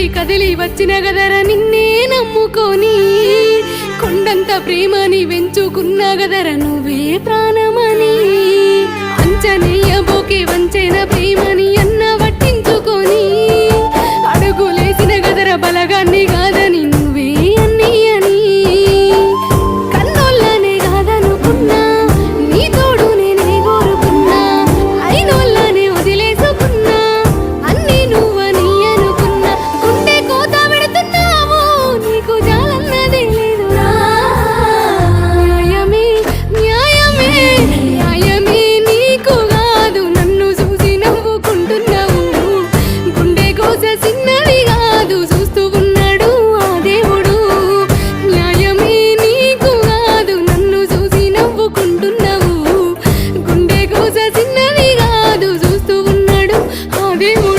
దాటి కదిలి వచ్చిన గదర నిన్నే నమ్ముకొని కొండంత ప్రేమని వెంచుకున్న గదర నువ్వే ప్రాణమని. అంచనేయబోకే వంచైన ప్రేమని అన్న పట్టించుకొని అడుగులేసిన గదర బలగాన్ని కాదు Happy